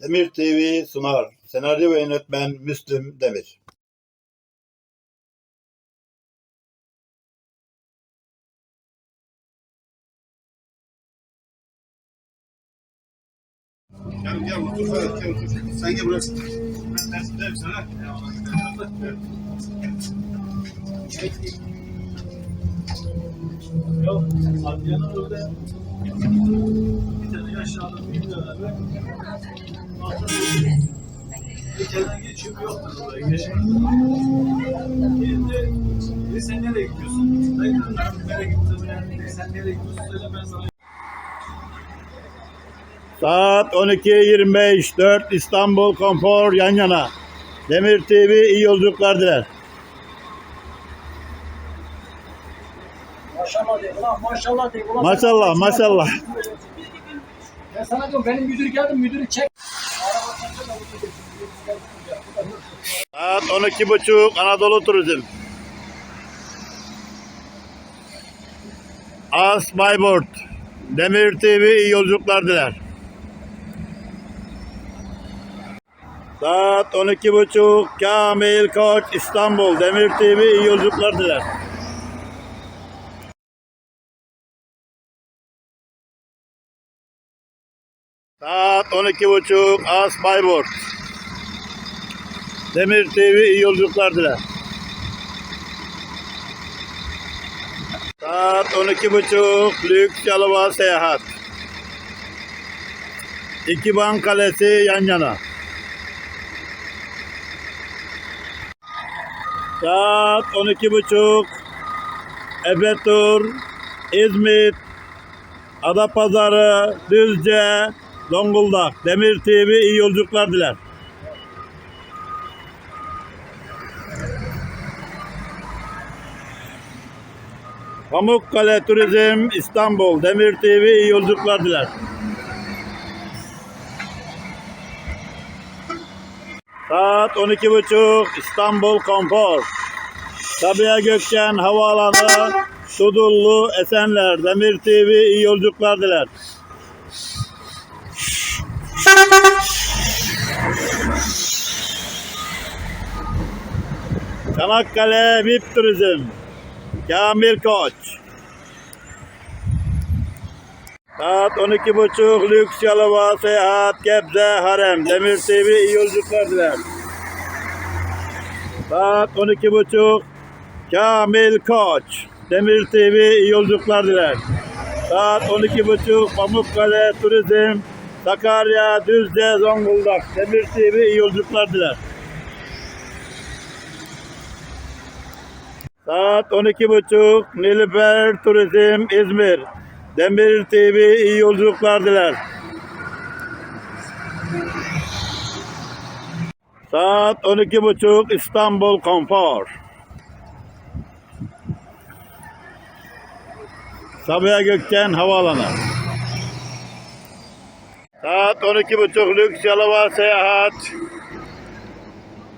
Demir TV sunar. Senaryo ve yönetmen Müslüm Demir. Gel gel otur Ferhat gel otur. Sen gel buraya. Ben ders derim sana. Yok, Adliyanın orada bir tane yaşlı adam bir beraber kenara geçiyor yok geçiyor. Şimdi dedi, sen nereye gidiyorsun? Ben dedim ben nereye gittim yani sen nereye gidiyorsun söyle ben sana Saat 12.25 4 İstanbul Konfor yan yana. Demir TV iyi yolculuklar diler. Maşallah de ulan maşallah de ulan. Maşallah maşallah. Ben sana diyorum benim müdür geldi müdürü çek. Saat 12.30 Anadolu Turizm. As Bayburt. Demir TV iyi yolculuklar diler. Saat 12.30 Kamil Koç İstanbul. Demir TV iyi yolculuklar diler. Saat 12.30 As Bayburt. Demir TV iyi yolculuklar diler. Saat 12.30 Lüks Yalova Seyahat. İki Ban Kalesi yan yana. Saat 12.30 Efe Tur, İzmit, Adapazarı, Düzce, Zonguldak. Demir TV iyi yolculuklar diler. Pamukkale Turizm İstanbul Demir TV iyi yolculuklar diler. Saat 12.30 İstanbul Konfor. Sabiha Gökçen Havaalanı Sudullu Esenler Demir TV iyi yolculuklar diler. Çanakkale VIP Turizm Kamil Koç. Saat 12.30 Lüks Yalova Seyahat Gebze Harem Demir TV iyi yolculuklar diler. Saat 12.30 Kamil Koç Demir TV iyi yolculuklar diler. Saat 12.30 Pamukkale Turizm Sakarya Düzce Zonguldak Demir TV iyi yolculuklar diler. Saat 12.30 Nilüfer Turizm İzmir. Demir TV iyi yolculuklar diler. Saat 12.30 İstanbul Konfor. Sabiha Gökçen Havaalanı. Saat 12.30 Lüks Yalova Seyahat.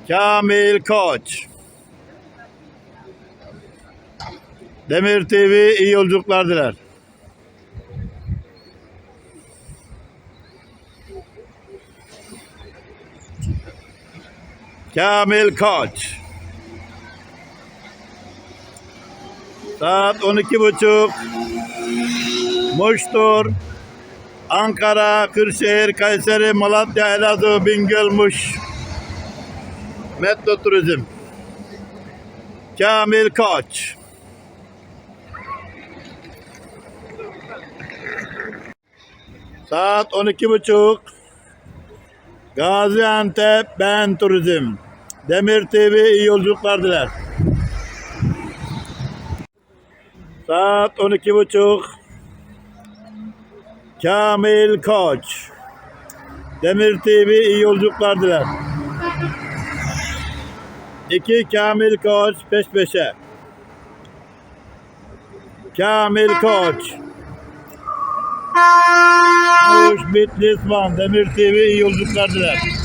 Kamil Koç. Demir TV iyi yolculuklar diler. Kamil Koç. Saat 12.30 Muş'tur. Ankara, Kırşehir, Kayseri, Malatya, Elazığ, Bingöl, Muş. Metro Turizm. Kamil Koç. Saat 12.30 Gaziantep Ben Turizm Demir TV iyi yolculuklar diler. Saat 12.30 Kamil Koç Demir TV iyi yolculuklar diler. İki Kamil Koç peş peşe. Kamil Koç Muş, Bitlis, Demir TV iyi yolculuklar diler.